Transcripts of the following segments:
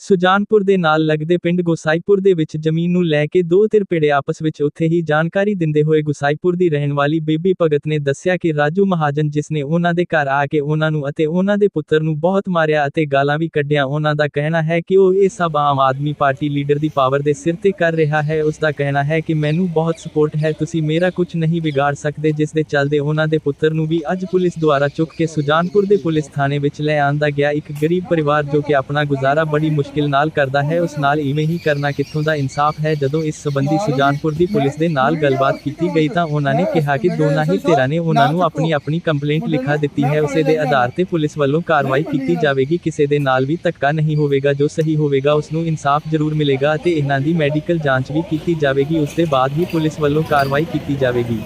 ਸੁਜਾਨਪੁਰ ਦੇ ਨਾਲ ਲੱਗਦੇ ਪਿੰਡ ਗੋਸਾਈਪੁਰ ਦੇ ਵਿੱਚ ਜ਼ਮੀਨ ਨੂੰ ਲੈ ਕੇ ਦੋ ਧਿਰ ਭਿੜੇ ਆਪਸ ਵਿੱਚ ਉੱਥੇ ਹੀ ਜਾਣਕਾਰੀ ਦਿੰਦੇ ਹੋਏ ਗੋਸਾਈਪੁਰ ਦੀ ਰਹਿਣ ਵਾਲੀ ਬੇਬੀ ਭਗਤ ਨੇ ਦੱਸਿਆ ਕਿ ਰਾਜੂ ਮਹਾਜਨ ਜਿਸ ਨੇ ਉਹਨਾਂ ਦੇ ਘਰ ਆ ਕੇ ਉਹਨਾਂ ਨੂੰ ਅਤੇ ਉਹਨਾਂ ਦੇ ਪੁੱਤਰ ਨੂੰ ਬਹੁਤ ਮਾਰਿਆ ਅਤੇ ਗਾਲਾਂ ਵੀ ਕੱਢੀਆਂ, ਉਹਨਾਂ ਦਾ ਕਹਿਣਾ ਹੈ ਕਿ ਉਹ ਇਹ ਸਭ ਆਮ ਆਦਮੀ ਪਾਰਟੀ ਲੀਡਰ ਦੀ ਪਾਵਰ ਦੇ ਸਿਰ ਤੇ ਕਰ ਰਿਹਾ ਹੈ। ਉਸ ਦਾ ਕਹਿਣਾ ਹੈ ਕਿ ਮੈਨੂੰ ਬਹੁਤ ਸਪੋਰਟ ਹੈ, ਤੁਸੀਂ ਮੇਰਾ ਕੁਝ ਨਹੀਂ ਵਿਗਾੜ ਸਕਦੇ, ਜਿਸ ਦੇ ਚੱਲਦੇ ਉਹਨਾਂ ਦੇ ਪੁੱਤਰ ਨੂੰ ਵੀ ਅੱਜ ਪੁਲਿਸ ਦੁਆਰਾ ਚੁੱਕ ਕੇ ਸੁਜਾਨਪੁਰ ਦੇ ਪੁਲਿਸ ਥਾਣੇ ਵਿੱਚ ਲੈ ਆਂਦਾ ਗਿਆ ਇੱਕ ਗਰੀਬ ਪਰਿਵਾਰ ਜੋ ਕਿ ਆਪਣਾ ਗੁਜ਼ਾਰਾ ਬੜੀ ਮੁਸ਼ਕਿਲ ਨਾਲ ਕਰਦਾ ਹੈ, ਉਸ ਨਾਲ ਇਵੇਂ ਹੀ ਕਰਨਾ ਕਿੱਥੋਂ ਦਾ ਇਨਸਾਫ ਹੈ। ਜਦੋਂ ਇਸ ਸਬੰਧੀ ਸੁਜਾਨਪੁਰ ਦੀ ਪੁਲਿਸ ਦੇ ਨਾਲ ਗੱਲਬਾਤ ਕੀਤੀ ਗਈ ਤਾਂ ਉਹਨਾਂ ਨੇ ਕਿਹਾ ਕਿ ਦੋਨਾਂ ਹੀ ਧਿਰਾਂ ਨੇ ਉਹਨਾਂ ਨੂੰ ਆਪਣੀ ਆਪਣੀ ਕੰਪਲੇਂਟ ਲਿਖਾ ਦਿੱਤੀ ਹੈ। ਉਸੇ ਦੇ ਆਧਾਰ ਤੇ ਪੁਲਿਸ ਵੱਲੋਂ ਕਾਰਵਾਈ ਕੀਤੀ ਜਾਵੇਗੀ। ਕਿਸੇ ਦੇ ਨਾਲ ਵੀ ਧੱਕਾ ਨਹੀਂ ਹੋਵੇਗਾ। ਜੋ ਸਹੀ ਹੋਵੇਗਾ, ਉਸ ਨੂੰ ਇਨਸਾਫ ਜ਼ਰੂਰ ਮਿਲੇਗਾ ਅਤੇ ਇਹਨਾਂ ਦੀ ਮੈਡੀਕਲ ਜਾਂਚ ਵੀ ਕੀਤੀ ਜਾਵੇਗੀ। ਉਸ ਦੇ ਬਾਅਦ ਹੀ ਪੁਲਿਸ ਵੱਲੋਂ ਕਾਰਵਾਈ ਕੀਤੀ ਜਾਵੇਗੀ।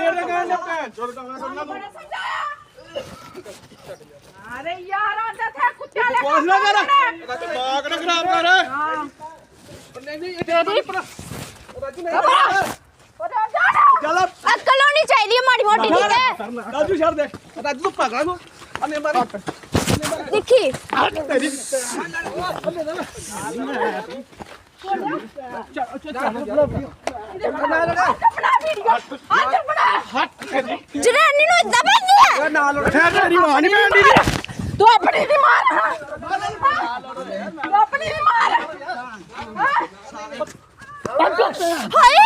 ਅਰੇ ਯਾਰ ਆਂਦਾ ਥਾ ਕੁੱਤੇ ਲੈ ਬੋਸ ਨਾ ਕਰ ਦਿਮਾਗ ਨਾ ਖਰਾਬ ਕਰ ਨਹੀਂ ਨਹੀਂ ਇਹ ਦੇ ਪਰ ਰਾਜੂ ਨਹੀਂ ਉਹਦਾ ਜਾਣਾ ਚੱਲ ਅਕਲ ਹੋਣੀ ਚਾਹੀਦੀ ਹੈ ਮਾੜੀ ਮੋਟੀ ਠੀਕ ਹੈ ਰਾਜੂ ਛੱਡ ਦੇ ਰਾਜੂ ਤੂੰ ਪਾਗਲ ਨੂੰ ਅਨੇ ਮਾਰੀ ਦੇਖੀ ਤੇਰੀ ਆਪਣਾ ਵੀਡੀਓ ਅੱਜ ਬਣਾ ਜਨਾਨੀ ਨੂੰ ਇਦਾਂ ਪੈਂਦੀ ਹੈ ਨਾਲ ਠਹਿਰ ਤੇਰੀ ਮਾਂ ਨਹੀਂ ਪੈਂਦੀ ਦੀ ਤੂੰ ਆਪਣੀ ਦੀ ਮਾਰ ਤੂੰ ਆਪਣੀ ਦੀ ਮਾਰ ਹਾਏ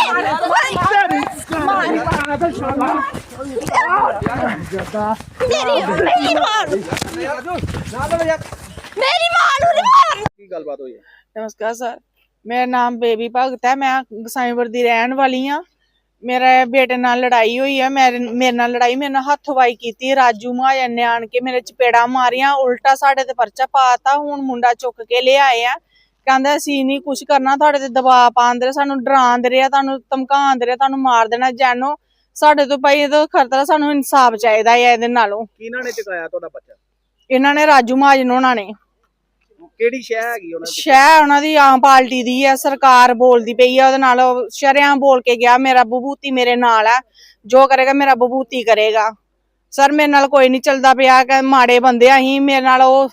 ਮੇਰੀ ਮੇਰੀ ਮਾਰ ਮੇਰੀ ਮਾਂ ਨੂੰ ਨੀ ਮਾਰ ਕੀ ਗੱਲਬਾਤ ਹੋਈ ਹੈ? ਨਮਸਕਾਰ ਸਰ। ਮੇਰਾ ਨਾਮ ਬੇਬੀ ਭਗਤ ਹੈ। ਮੈਂ ਗਸਾਈਵਰ ਦੀ ਰਹਿਣ ਵਾਲੀ ਆ ਮੇਰੇ ਬੇਟੇ ਨਾਲ ਲੜਾਈ ਹੋਈ ਹੈ। ਮੇਰੇ ਮੇਰੇ ਨਾਲ ਲੜਾਈ ਮੇਰੇ ਨਾਲ ਹੱਥਵਾਈ ਕੀਤੀ ਰਾਜੂ ਮਹਾਜਨ ਨੇ ਆਣ ਕੇ ਮੇਰੇ ਚਪੇੜਾ ਮਾਰੀਆਂ। ਉਲਟਾ ਸਾਡੇ ਤੇ ਪਰਚਾ ਪਾਤਾ। ਹੁਣ ਮੁੰਡਾ ਚੁੱਕ ਕੇ ਲਿਆਏ ਆ। ਕਹਿੰਦਾ ਅਸੀਂ ਨਹੀਂ ਕੁਝ ਕਰਨਾ। ਤੁਹਾਡੇ ਤੇ ਦਬਾਅ ਪਾਉਂਦੇ ਰਹੇ। ਸਾਨੂੰ ਡਰਾਉਂਦੇ ਰਹੇ ਆ, ਤੁਹਾਨੂੰ ਧਮਕਾਉਂਦੇ ਰਹੇ ਆ, ਤੁਹਾਨੂੰ ਮਾਰ ਦੇਣਾ। ਜਾਨੋ ਸਾਡੇ ਤੋਂ ਭਾਈ ਇਹਦਾ ਖਰਤਰਾ ਸਾਨੂੰ ਇਨਸਾਫ ਚਾਹੀਦਾ ਹੈ ਇਹਦੇ ਨਾਲੋਂ। ਕਿਹਨਾਂ ਨੇ ਚਕਾਇਆ ਤੁਹਾਡਾ ਬੱਚਾ? ਇਹਨਾਂ ਨੇ ਰਾਜੂ ਮਹਾਜਨ ਉਹਨਾਂ ਨੇ। ਕਿਹੜੀ ਸ਼ਹਿ ਹੈਗੀ ਉਹਨਾਂ ਦੀ? ਸ਼ਹਿ ਉਹਨਾਂ ਦੀ ਆਮ ਪਾਰਟੀ ਦੀ ਹੈ ਸਰਕਾਰ ਬੋਲਦੀ ਪਈ ਹੈ ਉਹਦੇ ਨਾਲ ਉਹ ਸ਼ਰੇਆਮ ਬੋਲ ਕੇ ਗਿਆ ਮੇਰਾ ਬਬੂਤੀ ਮੇਰੇ ਨਾਲ ਹੈ ਜੋ ਕਰੇਗਾ ਮੇਰਾ ਬਬੂਤੀ ਕਰੇਗਾ। ਸਰ ਮੇਰੇ ਨਾਲ ਕੋਈ ਨਹੀਂ ਚੱਲਦਾ ਪਿਆ ਕਿ ਮਾੜੇ ਬੰਦੇ ਆ ਅਸੀਂ ਮੇਰੇ ਨਾਲ ਉਹ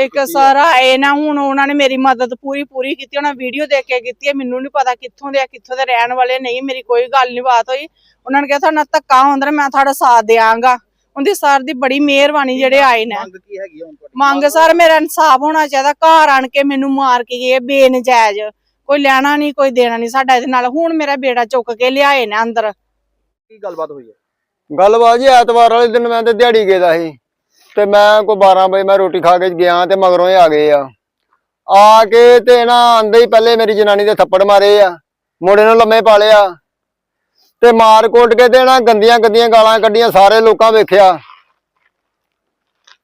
ਇੱਕ ਸਰ ਆਏ ਨਾ ਹੁਣ ਉਹਨਾਂ ਨੇ ਮੇਰੀ ਮਦਦ ਪੂਰੀ ਪੂਰੀ ਕੀਤੀ ਉਹਨਾਂ ਵੀਡੀਓ ਦੇਖ ਕੇ ਕੀਤੀ ਹੈ ਮੈਨੂੰ ਨਹੀਂ ਪਤਾ ਕਿੱਥੋਂ ਦੇ ਆ ਕਿੱਥੋਂ ਦੇ ਰਹਿਣ ਵਾਲੇ ਨਹੀਂ ਮੇਰੀ ਕੋਈ ਗੱਲ ਨਹੀਂ ਬਾਤ ਹੋਈ। ਉਹਨਾਂ ਨੇ ਕਿਹਾ ਤੁਹਾਡਾ ਧੱਕਾ ਹੁੰਦਾ ਮੈਂ ਤੁਹਾਡਾ ਸਾਥ ਦਿਆਂਗਾ। ਉਹਦੀ ਸਰ ਦੀ ਬੜੀ ਮਿਹਰਬਾਨੀ ਜਿਹੜੇ ਆਏ ਨੇ। ਮੰਗ ਕੀ ਹੈਗੀ ਹੈ ਹੁਣ ਤੁਹਾਡੀ? ਮੰਗ ਸਰ ਮੇਰਾ ਇਨਸਾਫ ਹੋਣਾ ਚਾਹੀਦਾ ਘਰ ਆਣ ਕੇ ਮੈਨੂੰ ਮਾਰ ਕੇ ਗਏ ਬੇਨਜਾਇਜ਼। ਕੋਈ ਲੈਣਾ ਨਹੀਂ ਕੋਈ ਦੇਣਾ ਨਹੀਂ ਸਾਡਾ ਇਹਦੇ ਨਾਲ। ਹੁਣ ਮੇਰਾ ਬੇੜਾ ਚੁੱਕ ਕੇ ਲਿਆਏ ਨੇ ਅੰਦਰ। ਕੀ ਗੱਲਬਾਤ ਹੋਈ ਹੈ? ਗੱਲਬਾਤ ਜੀ ਐਤਵਾਰ ਵਾਲੇ ਦਿਨ ਮੈਂ ਤੇ ਦਿਹਾੜੀ ਗਿਆ ਸੀ। ਤੇ ਮੈਂ ਕੋਈ 12 ਵਜੇ ਮੈਂ ਰੋਟੀ ਖਾ ਕੇ ਗਿਆ ਤੇ ਮਗਰੋਂ ਇਹ ਆ ਗਏ ਆ। ਆ ਕੇ ਤੇ ਨਾ ਆਂਦੇ ਹੀ ਪਹਿਲੇ ਮੇਰੀ ਜਨਾਨੀ ਦੇ ਥੱਪੜ ਮਾਰੇ ਆ ਮੁੰਡੇ ਨੂੰ ਲੰਮੇ ਪਾ ਲਿਆ ਤੇ ਮਾਰ ਕੋਟ ਕੇ ਤੇ ਨਾ ਗੰਦੀਆਂ ਗੰਦੀਆਂ ਗਾਲਾਂ ਕੱਢੀਆਂ ਸਾਰੇ ਲੋਕਾਂ ਵੇਖਿਆ।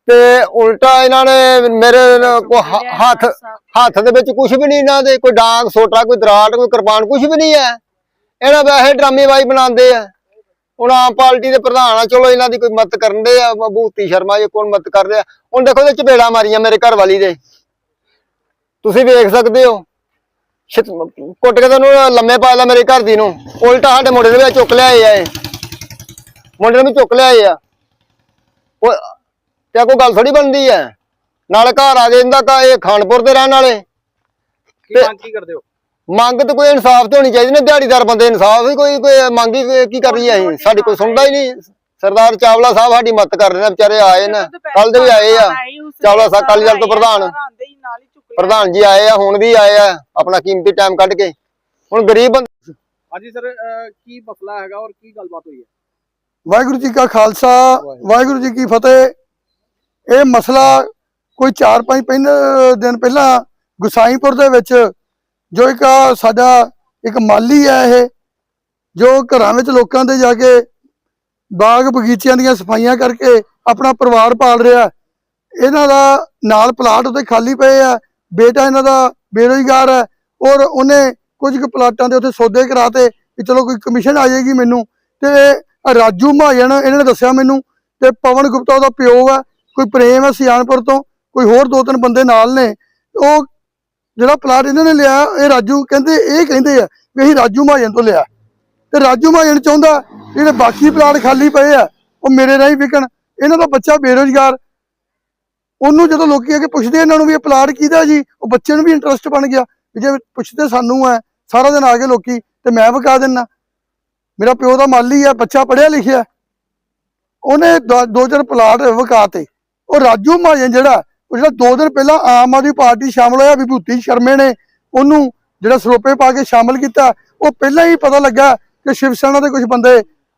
ਤੇ ਉਲਟਾ ਇਹਨਾਂ ਨੇ ਮੇਰੇ ਕੋ ਹੱਥ ਹੱਥ ਦੇ ਵਿੱਚ ਕੁਝ ਵੀ ਨਹੀਂ ਇਹਨਾਂ ਦੇ ਕੋਈ ਡਾਂਗ ਸੋਟਾ ਕੋਈ ਦਰਾਟ ਕੋਈ ਕਿਰਪਾਨ ਕੁਝ ਵੀ ਨਹੀਂ ਹੈ। ਇਹਨਾਂ ਵੈਸੇ ਡਰਾਮੇਬਾਜ਼ੀ ਬਣਾਉਂਦੇ ਆ। ਹੁਣ ਆਮ ਪਾਰਟੀ ਦੇ ਪ੍ਰਧਾਨ ਆ ਚਲੋ ਇਹਨਾਂ ਦੀ ਕੋਈ ਮਦਦ ਕਰਨ ਦੇ ਆ ਭੂਤੀ ਸ਼ਰਮਾ ਜੀ ਕੋਣ ਮਦਦ ਕਰ ਰਿਹਾ ਹੁਣ ਦੇਖੋ ਇਹ ਚਪੇੜਾ ਮਾਰੀਆਂ ਮੇਰੇ ਘਰ ਵਾਲੀ ਦੇ। ਤੁਸੀਂ ਵੇਖ ਸਕਦੇ ਹੋ ਕੁੱਟ ਕੇ ਤੈਨੂੰ ਲੰਮੇ ਪਾ ਲਿਆ ਮੇਰੇ ਘਰ ਦੀ ਨੂੰ। ਉਲਟਾ ਸਾਡੇ ਮੁੰਡੇ ਦੇ ਵਿੱਚ ਚੁੱਕ ਲਿਆਏ ਆ ਇਹ। ਮੁੰਡੇ ਨੂੰ ਚੁੱਕ ਲਿਆਏ ਆ। ਉਹ ਤੇ ਕੋਈ ਗੱਲ ਥੋੜੀ ਬਣਦੀ ਹੈ ਨਾਲ ਘਰ ਆ ਗਏ ਇਹਦਾ ਤਾਂ ਇਹ ਖਾਨਪੁਰ ਦੇ ਰਹਿਣ ਵਾਲੇ। ਕੀ ਮੰਗ ਕੀ ਕਰਦੇ ਹੋ? ਮੰਗ ਤੇ ਕੋਈ ਇਨਸਾਫ ਤੇ ਹੋਣੀ ਚਾਹੀਦੀ ਨਾ ਦਿਹਾੜੀਦਾਰ ਬੰਦੇ ਇਨਸਾਫ ਹੀ ਕੋਈ ਕੋਈ ਮੰਗ ਹੀ ਕੀ ਕਰ ਰਹੀ ਹੈ ਸਾਡੀ ਕੋਈ ਸੁਣਦਾ ਹੀ ਨਹੀਂ। ਸਰਦਾਰ ਚਾਵਲਾ ਸਾਹਿਬ ਸਾਡੀ ਮਦਦ ਕਰ ਰਹੇ ਨੇ ਵਿਚਾਰੇ ਆਏ ਨੇ। ਕੱਲ ਦੇ ਵੀ ਆਏ ਆ। ਚਾਵਲਾ ਸਾਹਿਬ ਅਕਾਲੀ ਦਲ ਤੋਂ ਪ੍ਰਧਾਨ। ਪ੍ਰਧਾਨ ਜੀ ਆਏ ਆ ਹੁਣ ਵੀ ਆਏ ਆ ਆਪਣਾ ਕੀਮਤੀ ਟਾਈਮ ਕੱਢ ਕੇ। ਹੁਣ ਗਰੀਬ ਬੰਦੇ ਹਾਂਜੀ ਸਰ ਕੀ ਮਸਲਾ ਹੈਗਾ ਔਰ ਕੀ ਗੱਲਬਾਤ ਹੋਈ ਹੈ? ਵਾਹਿਗੁਰੂ ਜੀ ਕਾ ਖਾਲਸਾ ਵਾਹਿਗੁਰੂ ਜੀ ਕੀ ਫਤਿਹ। ਇਹ ਮਸਲਾ ਕੋਈ 4-5 ਪਹਿਲੇ ਦਿਨ ਪਹਿਲਾਂ ਗੁਸਾਈਪੁਰ ਦੇ ਵਿੱਚ ਜੋ ਇੱਕ ਸਾਡਾ ਇੱਕ ਮਾਲੀ ਹੈ ਇਹ, ਜੋ ਘਰਾਂ ਵਿੱਚ ਲੋਕਾਂ ਦੇ ਜਾ ਕੇ ਬਾਗ ਬਗੀਚਿਆਂ ਦੀਆਂ ਸਫਾਈਆਂ ਕਰਕੇ ਆਪਣਾ ਪਰਿਵਾਰ ਪਾਲ ਰਿਹਾ ਇਹਨਾਂ ਦਾ ਨਾਲ ਪਲਾਟ ਉੱਤੇ ਖਾਲੀ ਪਏ ਆ, ਬੇਟਾ ਇਹਨਾਂ ਦਾ ਬੇਰੁਜ਼ਗਾਰ ਹੈ ਔਰ ਉਹਨੇ ਕੁਝ ਕੁ ਪਲਾਟਾਂ ਦੇ ਉੱਤੇ ਸੌਦੇ ਕਰਾਤੇ ਕਿ ਚਲੋ ਕੋਈ ਕਮਿਸ਼ਨ ਆ ਜਾਏਗੀ ਮੈਨੂੰ। ਤੇ ਰਾਜੂ ਮਹਾਜਨ ਇਹਨਾਂ ਨੇ ਦੱਸਿਆ ਮੈਨੂੰ ਤੇ ਪਵਨ ਗੁਪਤਾ ਉਹਦਾ ਪਿਓ ਆ ਕੋਈ ਪ੍ਰੇਮ ਹੈ ਸਿਆਣਪੁਰ ਤੋਂ, ਕੋਈ ਹੋਰ ਦੋ ਤਿੰਨ ਬੰਦੇ ਨਾਲ ਨੇ। ਉਹ ਜਿਹੜਾ ਪਲਾਟ ਇਹਨਾਂ ਨੇ ਲਿਆ, ਇਹ ਰਾਜੂ ਕਹਿੰਦੇ, ਇਹ ਕਹਿੰਦੇ ਆ ਵੀ ਅਸੀਂ ਰਾਜੂ ਮਹਾਜਨ ਤੋਂ ਲਿਆ। ਤੇ ਰਾਜੂ ਮਹਾਜਨ ਚਾਹੁੰਦਾ ਜਿਹੜੇ ਬਾਕੀ ਪਲਾਟ ਖਾਲੀ ਪਏ ਆ, ਉਹ ਮੇਰੇ ਰਾਹੀਂ ਵਿਕਣ। ਇਹਨਾਂ ਦਾ ਬੱਚਾ ਬੇਰੁਜ਼ਗਾਰ। ਉਹਨੂੰ ਜਦੋਂ ਲੋਕੀ ਆ ਕੇ ਪੁੱਛਦੇ ਇਹਨਾਂ ਨੂੰ ਵੀ ਇਹ ਪਲਾਟ ਕਿਹਦਾ ਜੀ, ਉਹ ਬੱਚੇ ਨੂੰ ਵੀ ਇੰਟਰਸਟ ਬਣ ਗਿਆ ਵੀ ਜੇ ਪੁੱਛਦੇ ਸਾਨੂੰ ਹੈ ਸਾਰਾ ਦਿਨ ਆ ਕੇ ਲੋਕੀ, ਤੇ ਮੈਂ ਵਿਕਾ ਦਿੰਨਾ। ਮੇਰਾ ਪਿਓ ਦਾ ਮਾਲੀ ਆ, ਬੱਚਾ ਪੜਿਆ ਲਿਖਿਆ। ਉਹਨੇ ਦੋ- ਦੋ ਚਾਰ ਪਲਾਟ ਵਿਕਾਤੇ। ਉਹ ਰਾਜੂ ਮਹਾਜਨ ਜਿਹੜਾ ਉਹ ਜਿਹੜਾ ਦੋ ਦਿਨ ਪਹਿਲਾਂ ਆਮ ਆਦਮੀ ਪਾਰਟੀ ਸ਼ਾਮਲ ਹੋਇਆ ਵਿਭੂਤੀ ਸ਼ਰਮੇ ਨੇ ਉਹਨੂੰ ਜਿਹੜਾ ਸਰੋਪੇ ਪਾ ਕੇ ਸ਼ਾਮਲ ਕੀਤਾ ਉਹ ਪਹਿਲਾਂ ਹੀ ਪਤਾ ਲੱਗਾ ਕਿ ਸ਼ਿਵ ਸੈਨਾ ਦੇ ਕੁਝ ਬੰਦੇ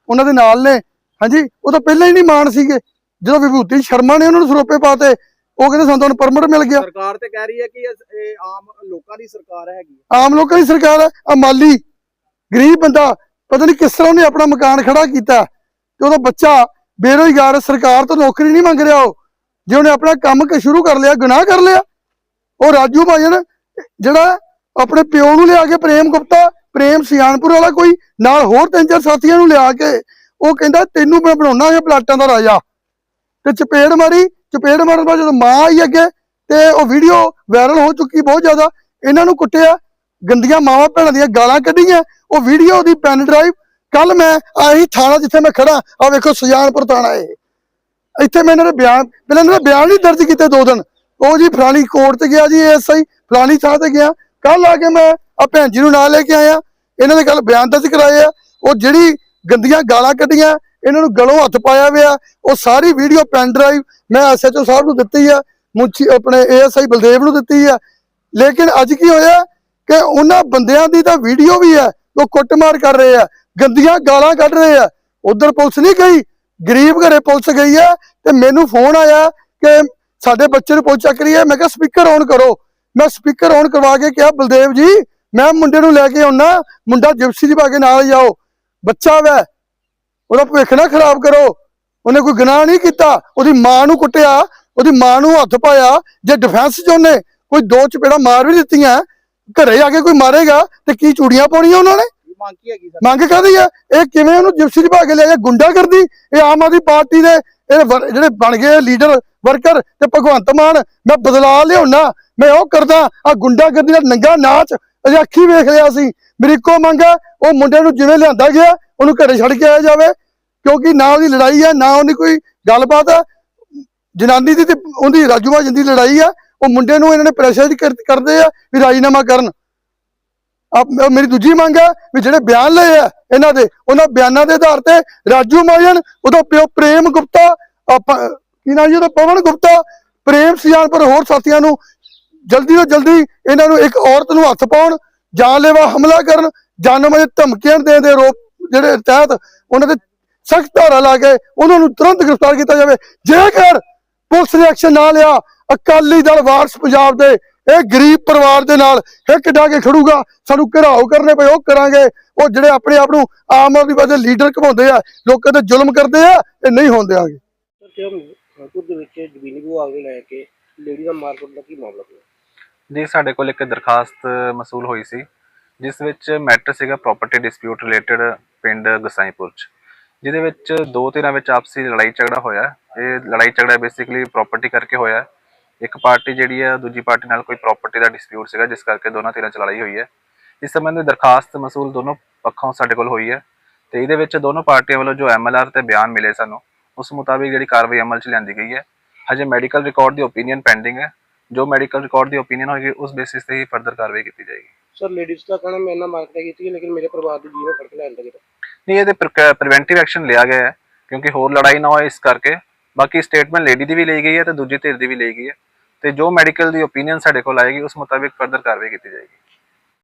ਉਹਨਾਂ ਦੇ ਨਾਲ ਨੇ। ਹਾਂਜੀ ਉਹ ਤਾਂ ਪਹਿਲਾਂ ਹੀ ਨਹੀਂ ਮਾਨ ਸੀਗੇ। ਜਦੋਂ ਵਿਭੂਤੀ ਸ਼ਰਮਾ ਨੇ ਉਹਨਾਂ ਨੂੰ ਸਰੋਪੇ ਪਾਤੇ ਉਹ ਕਹਿੰਦੇ ਸਾਨੂੰ ਤਾਂ ਪਰਮਿਟ ਮਿਲ ਗਿਆ। ਸਰਕਾਰ ਤੇ ਕਹਿ ਰਹੀ ਹੈ ਕਿ ਇਹ ਆਮ ਲੋਕਾਂ ਦੀ ਸਰਕਾਰ ਹੈਗੀ ਹੈ। ਆਮ ਲੋਕਾਂ ਦੀ ਸਰਕਾਰ ਹੈ ਆ ਮਾਲੀ ਗਰੀਬ ਬੰਦਾ ਪਤਾ ਨਹੀਂ ਕਿਸ ਤਰ੍ਹਾਂ ਉਹਨੇ ਆਪਣਾ ਮਕਾਨ ਖੜਾ ਕੀਤਾ। ਤੇ ਉਹਦਾ ਬੱਚਾ ਬੇਰੋਜ਼ਗਾਰ ਸਰਕਾਰ ਤੋਂ ਨੌਕਰੀ ਨਹੀਂ ਮੰਗ ਰਿਹਾ ਉਹ। ਜੇ ਉਹਨੇ ਆਪਣਾ ਕੰਮ ਕ ਸ਼ੁਰੂ ਕਰ ਲਿਆ, ਗੁਨਾਹ ਕਰ ਲਿਆ, ਉਹ ਰਾਜੂ ਭਾਜਨ ਜਿਹੜਾ ਆਪਣੇ ਪਿਓ ਨੂੰ ਲਿਆ ਕੇ ਪ੍ਰੇਮ ਗੁਪਤਾ, ਪ੍ਰੇਮ ਸਿਆਣਪੁਰ ਵਾਲਾ ਕੋਈ, ਨਾਲ ਹੋਰ ਤਿੰਨ ਚਾਰ ਸਾਥੀਆਂ ਨੂੰ ਲਿਆ ਕੇ, ਉਹ ਕਹਿੰਦਾ ਤੈਨੂੰ ਮੈਂ ਬਣਾਉਣਾ ਹੈ ਪਲਾਟਾਂ ਦਾ ਰਾਜਾ। ਤੇ ਚਪੇੜ ਮਾਰੀ, ਚਪੇੜ ਮਾਰਨ ਬਾਅਦ ਜਦੋਂ ਮਾਂ ਆਈ ਅੱਗੇ, ਤੇ ਉਹ ਵੀਡੀਓ ਵਾਇਰਲ ਹੋ ਚੁੱਕੀ ਬਹੁਤ ਜ਼ਿਆਦਾ, ਇਹਨਾਂ ਨੂੰ ਕੁੱਟਿਆ, ਗੰਦੀਆਂ ਮਾਵਾਂ ਭੈਣਾਂ ਦੀਆਂ ਗਾਲਾਂ ਕੱਢੀਆਂ, ਉਹ ਵੀਡੀਓ ਦੀ ਪੈਨ ਡਰਾਈਵ ਕੱਲ ਮੈਂ ਆਹੀ ਥਾਣਾ ਜਿੱਥੇ ਮੈਂ ਖੜਾ ਆ ਵੇਖੋ ਸੁਜਾਨਪੁਰ ਥਾਣਾ ਇਹ। ਇੱਥੇ ਮੈਂ ਇਹਨਾਂ ਦੇ ਬਿਆਨ, ਪਹਿਲਾਂ ਇਹਨਾਂ ਦੇ ਬਿਆਨ ਨਹੀਂ ਦਰਜ ਕੀਤੇ ਦੋ ਦਿਨ। ਉਹ ਜੀ ਫਲਾਣੀ ਕੋਰਟ ਤੇ ਗਿਆ ਜੀ ਐਸਆਈ ਫਲਾਣੀ ਥਾਂ ਤੇ ਗਿਆ। ਕੱਲ ਆ ਕੇ ਮੈਂ ਆ ਭੈਣ ਜੀ ਨੂੰ ਨਾਲ ਲੈ ਕੇ ਆਇਆ। ਇਹਨਾਂ ਦੇ ਕੱਲ ਬਿਆਨ ਦਰਜ ਕਰਾਏ ਆ। ਉਹ ਜਿਹੜੀ ਗੰਦੀਆਂ ਗਾਲਾਂ ਕੱਢੀਆਂ, ਇਹਨਾਂ ਨੂੰ ਗਲੋਂ ਹੱਥ ਪਾਇਆ ਹੋਇਆ। ਉਹ ਸਾਰੀ ਵੀਡੀਓ ਪੈਨ ਡਰਾਈਵ ਮੈਂ ਐਸਐਚਓ ਸਾਹਿਬ ਨੂੰ ਦਿੱਤੀ ਆ ਮੁੰਚੀ ਆਪਣੇ ਏਐਸਆਈ ਬਲਦੇਵ ਨੂੰ ਦਿੱਤੀ ਆ। ਲੇਕਿਨ ਅੱਜ ਕੀ ਹੋਇਆ ਕਿ ਉਹਨਾਂ ਬੰਦਿਆਂ ਦੀ ਤਾਂ ਵੀਡੀਓ ਵੀ ਹੈ। ਉਹ ਕੁੱਟਮਾਰ ਕਰ ਰਹੇ ਆ, ਗੰਦੀਆਂ ਗਾਲਾਂ ਕੱਢ ਰਹੇ ਆ। ਉਧਰ ਪੁਲਿਸ ਨਹੀਂ ਗਈ। ਗਰੀਬ ਘਰੇ ਪੁਲਿਸ ਗਈ ਹੈ ਤੇ ਮੈਨੂੰ ਫੋਨ ਆਇਆ ਕਿ ਸਾਡੇ ਬੱਚੇ ਨੂੰ ਪੁਲਿਸ ਚੱਕ ਰਹੀ ਹੈ। ਮੈਂ ਕਿਹਾ ਸਪੀਕਰ ਔਨ ਕਰੋ। ਮੈਂ ਸਪੀਕਰ ਔਨ ਕਰਵਾ ਕੇ ਕਿਹਾ, ਬਲਦੇਵ ਜੀ, ਮੈਂ ਮੁੰਡੇ ਨੂੰ ਲੈ ਕੇ ਆਉਣਾ ਮੁੰਡਾ ਜਿਪਸੀ ਦੀ ਪਾ ਕੇ ਨਾਲ ਜਾਓ। ਬੱਚਾ ਵੈ। ਉਹਦਾ ਭਵਿੱਖ ਨਾ ਖਰਾਬ ਕਰੋ। ਉਹਨੇ ਕੋਈ ਗੁਨਾਹ ਨਹੀਂ ਕੀਤਾ। ਉਹਦੀ ਮਾਂ ਨੂੰ ਕੁੱਟਿਆ। ਉਹਦੀ ਮਾਂ ਨੂੰ ਹੱਥ ਪਾਇਆ। ਜੇ ਡਿਫੈਂਸ 'ਚ ਉਹਨੇ ਕੋਈ ਦੋ ਚਪੇੜਾ ਮਾਰ ਵੀ ਦਿੱਤੀਆਂ, ਘਰੇ ਆ ਕੇ ਕੋਈ ਮਾਰੇਗਾ ਤੇ ਕੀ ਚੂੜੀਆਂ ਪਾਉਣੀਆਂ ਉਹਨਾਂ ਨੇ? ਮੰਗ ਕੀ ਹੈਗੀ ਸਰ? ਮੰਗ ਕਾਹਦੀ ਹੈ ਇਹ ਕਿਵੇਂ ਉਹਨੂੰ ਜਿਪਸੀ ਦੀ ਪਾ ਕੇ ਲਿਆ ਗੁੰਡਾ ਕਰਦੀ? ਇਹ ਆਮ ਆਦਮੀ ਪਾਰਟੀ ਦੇ ਇਹ ਵਰ- ਜਿਹੜੇ ਬਣ ਗਏ ਲੀਡਰ ਵਰਕਰ ਤੇ ਭਗਵੰਤ ਮਾਨ, ਮੈਂ ਬਦਲਾਅ ਲਿਆਉਣਾ, ਮੈਂ ਉਹ ਕਰਦਾ ਆ ਗੁੰਡਾ ਕਰਦੀ ਦਾ ਨੰਗਾ ਨਾਚ, ਅਜੇ ਅੱਖੀ ਵੇਖ ਲਿਆ ਸੀ। ਮੇਰੀ ਇੱਕੋ ਮੰਗ ਹੈ ਉਹ ਮੁੰਡੇ ਨੂੰ ਜਿਵੇਂ ਲਿਆਂਦਾ ਗਿਆ, ਉਹਨੂੰ ਘਰੇ ਛੱਡ ਕੇ ਆਇਆ ਜਾਵੇ, ਕਿਉਂਕਿ ਨਾ ਉਹਦੀ ਲੜਾਈ ਹੈ ਨਾ ਉਹਦੀ ਕੋਈ ਗੱਲਬਾਤ ਹੈ ਜਨਾਨੀ ਦੀ ਤੇ ਉਹਦੀ ਰਾਜੂਮਾ ਜਿੰਦੀ ਲੜਾਈ ਆ, ਉਹ ਮੁੰਡੇ ਨੂੰ ਇਹਨਾਂ ਨੇ ਪ੍ਰੈਸ਼ਰ ਕਰਦੇ ਆ ਵੀ ਰਾਜੀਨਾਮਾ ਕਰਨ। ਆਪ ਮੇਰੀ ਦੂਜੀ ਮੰਗ ਹੈ ਵੀ ਜਿਹੜੇ ਬਿਆਨ ਲਏ ਆ ਇਹਨਾਂ ਦੇ, ਉਹਨਾਂ ਬਿਆਨਾਂ ਦੇ ਆਧਾਰ ਤੇ ਰਾਜੂ ਮਹਾਜਨ ਉਹਦਾ ਪਿਓ ਪ੍ਰੇਮ ਗੁਪਤਾ ਕੀ ਨਾਮ ਜੀ ਉਹਦਾ, ਪਵਨ ਗੁਪਤਾ, ਪ੍ਰੇਮ ਸਿਆਣਪੁਰ ਹੋਰ ਸਾਥੀਆਂ ਨੂੰ ਜਲਦੀ ਤੋਂ ਜਲਦੀ ਇਹਨਾਂ ਨੂੰ ਇੱਕ ਔਰਤ ਨੂੰ ਹੱਥ ਪਾਉਣ ਜਾਨਲੇਵਾ ਹਮਲਾ ਕਰਨ, ਜਾਨੋਂ ਧਮਕੀਆਂ ਦੇਣ ਦੇ ਰੋਪ ਜਿਹੜੇ ਤਹਿਤ ਉਹਨਾਂ ਦੇ ਸਖਤ ਧਾਰਾ ਲਾ ਕੇ ਉਹਨਾਂ ਨੂੰ ਤੁਰੰਤ ਗ੍ਰਿਫਤਾਰ ਕੀਤਾ ਜਾਵੇ। ਜੇਕਰ ਪੁਲਿਸ ਨੇ ਐਕਸ਼ਨ ਨਾ ਲਿਆ, ਅਕਾਲੀ ਦਲ ਵਾਰਸ ਪੰਜਾਬ ਦੇ ਇਹ ਗਰੀਬ ਪਰਿਵਾਰ ਦੇ ਨਾਲ ਹਿੱਕ ਡਾ ਕੇ ਖੜੂਗਾ? ਸਾਨੂੰ ਘਿਰਾਓ ਕਰਨੇ ਪਏ ਉਹ ਕਰਾਂਗੇ। ਉਹ ਜਿਹੜੇ ਆਪਣੇ ਆਪ ਨੂੰ ਆਮ ਆਦਮੀ ਪਾਰਟੀ ਲੀਡਰ ਘਵਾਉਂਦੇ ਆ ਲੋਕਾਂ ਤੇ ਜ਼ੁਲਮ ਕਰਦੇ ਆ ਇਹ ਨਹੀਂ ਹੋਣ ਦਿਆਂਗੇ। ਸਰ ਕਿਉਂ ਖਾਨਪੁਰ ਦੇ ਵਿੱਚ ਜ਼ਮੀਨੀ ਵਿਭਾਗ ਨੂੰ ਲੈ ਕੇ ਲੇਡੀ ਦਾ ਮਾਰਕੀਟ ਦਾ ਕੀ ਮਾਮਲਾ ਹੋਇਆ ਜੀ ਸਾਡੇ ਕੋਲ ਇੱਕ ਦਰਖਾਸਤ ਮਸੂਲ ਹੋਈ ਸੀ ਜਿਸ ਵਿੱਚ ਮੈਟਰ ਸੀਗਾ ਪ੍ਰਾਪਰਟੀ ਡਿਸਪਿਊਟ ਰਿਲੇਟਡ ਪਿੰਡ ਗਸਾਈਪੁਰ ਚ। ਜਿਹਦੇ ਵਿੱਚ ਦੋ ਧਿਰਾਂ ਵਿੱਚ ਆਪਸੀ ਲੜਾਈ ਝਗੜਾ ਹੋਇਆ। ਇਹ ਲੜਾਈ ਝਗੜਾ ਬੇਸਿਕਲੀ ਪ੍ਰਾਪਰਟੀ ਕਰਕੇ ਹੋਇਆ। ਇੱਕ ਪਾਰਟੀ ਜਿਹੜੀ ਹੈ ਦੂਜੀ ਪਾਰਟੀ ਨਾਲ ਕੋਈ ਪ੍ਰਾਪਰਟੀ ਦਾ ਡਿਸਪਿਊਟ ਸੀਗਾ ਜਿਸ ਕਰਕੇ ਦੋਨਾਂ ਧਿਰਾਂ ਚ ਲੜਾਈ ਹੋਈ ਹੈ। ਇਸ ਸੰਬੰਧੀ ਦਰਖਾਸਤ ਮਸੂਲ ਦੋਨੋਂ ਪੱਖੋਂ ਸਾਡੇ ਕੋਲ ਹੋਈ ਹੈ ਤੇ ਇਹਦੇ ਵਿੱਚ ਦੋਨੋਂ ਪਾਰਟੀਆਂ ਵੱਲੋਂ ਜੋ ਐਮਐਲਆਰ ਤੇ ਬਿਆਨ ਮਿਲੇ ਸਾਨੂੰ ਉਸ ਮੁਤਾਬਿਕ ਜਿਹੜੀ ਕਾਰਵਾਈ ਅਮਲ ਚ ਲਿਆਂਦੀ ਗਈ ਹੈ। ਹਜੇ ਮੈਡੀਕਲ ਰਿਕਾਰਡ ਦੀ ਓਪੀਨੀਅਨ ਪੈਂਡਿੰਗ ਹੈ। ਜੋ ਮੈਡੀਕਲ ਰਿਕਾਰਡ ਦੀ ਓਪੀਨੀਅਨ ਹੋਏਗੀ ਉਸ ਬੇਸਿਸ ਤੇ ਹੀ ਫਰਦਰ ਕਾਰਵਾਈ ਕੀਤੀ ਜਾਏਗੀ। ਸਰ ਲੇਡੀਜ਼ ਦਾ ਕਹਿਣਾ ਮੈਂ ਨਾ ਮਾਰਕੀਟ ਕੀਤੀ ਹੈ ਲੇਕਿਨ ਮੇਰੇ ਪਰਿਵਾਰ ਦੀ ਜੀਵਨ ਫ਼ਰਕ ਲੈਣ ਦਾ ਕਿਤੇ ਨਹੀਂ ਇਹਦੇ ਪ੍ਰੀਵੈਂਟਿਵ ਐਕਸ਼ਨ ਲਿਆ ਗਿਆ ਹੈ ਕਿਉਂਕਿ ਹੋਰ ਲੜਾਈ ਨਾ ਹੋਏ ਇਸ ਕਰਕੇ। ਬਾਕੀ ਸਟੇਟਮੈਂਟ ਲੇਡੀ ਦੀ ਵੀ ਲਈ ਗਈ ਹੈ ਤੇ ਦੂਜੀ ਧਿਰ ਦੀ ਵੀ ਲਈ ਗਈ ਹੈ। ਤੇ ਜੋ ਮੈਡੀਕਲ ਦੀ ਓਪੀਨੀਅਨ ਸਾਡੇ ਕੋਲ ਆਏਗੀ ਉਸ ਮੁਤਾਬਿਕ ਫਰਦਰ ਕਾਰਵਾਈ ਕੀਤੀ ਜਾਏਗੀ।